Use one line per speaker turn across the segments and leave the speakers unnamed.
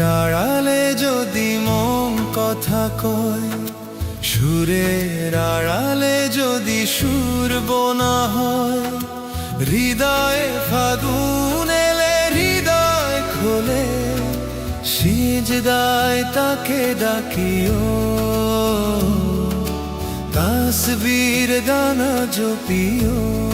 আড়ালে যদি মন কথা কয়, সুরের আড়ালে যদি সুর বোনা হয়, হৃদয়ে ফাগুন এলে হৃদয় খোলে, সিজদায় তাকে ডাকিও। তাসবীর দানা জপিও।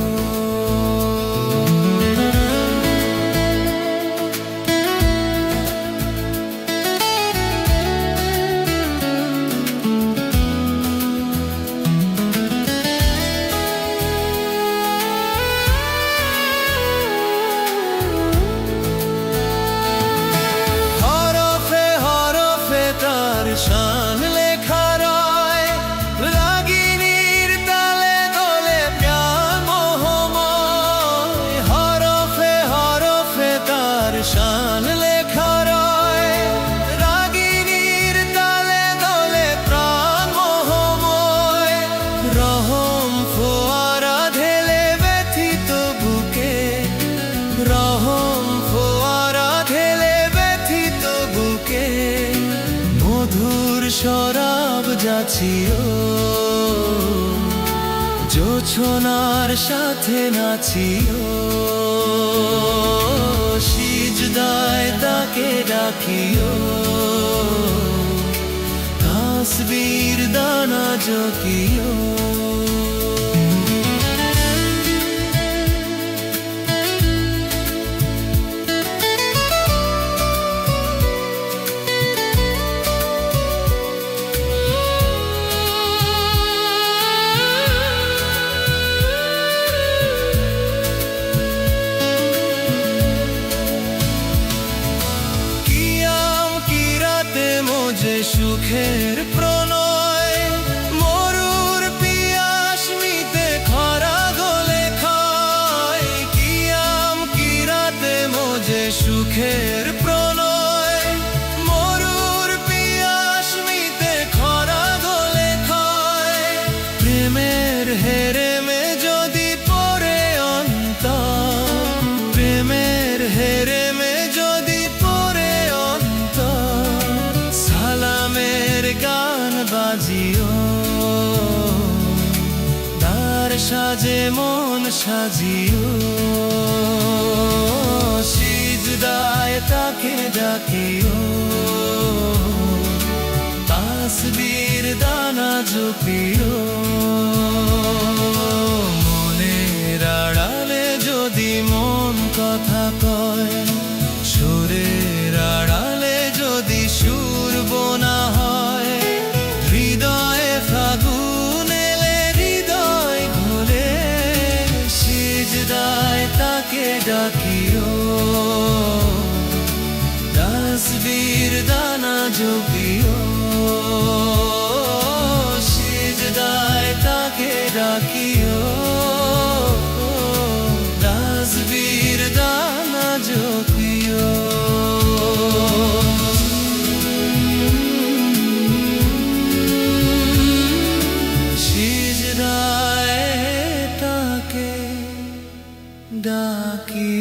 শান লেখা রয়, রাগিনীর তালে দোলে মোহময়, হরফে হরফে তার শান লেখা রয়, রাগিনীর তালে দোলে প্রাণ মোহময়, রহম ফোয়ারা ঢেলে ব্যথিত বুকে, রহম শরাব যাচিও। জোছনার সাথে নাচিও। সিজদায় তাকে ডাকিও। তাসবীর দানা জকিও সুখের প্রণয় গান বাজিও। তার সাজে মন সাজিও। সিজদায় তাকে ডাকিও। তাসবীর দানা জপিও। মনের আড়ালে যদি মন কথা কয় ডাকিও। তাসবীর দানা জপিও। সিজদায় তাকে ডাকিও। তাসবীর দানা জপিও। সিজদায় ডাকিও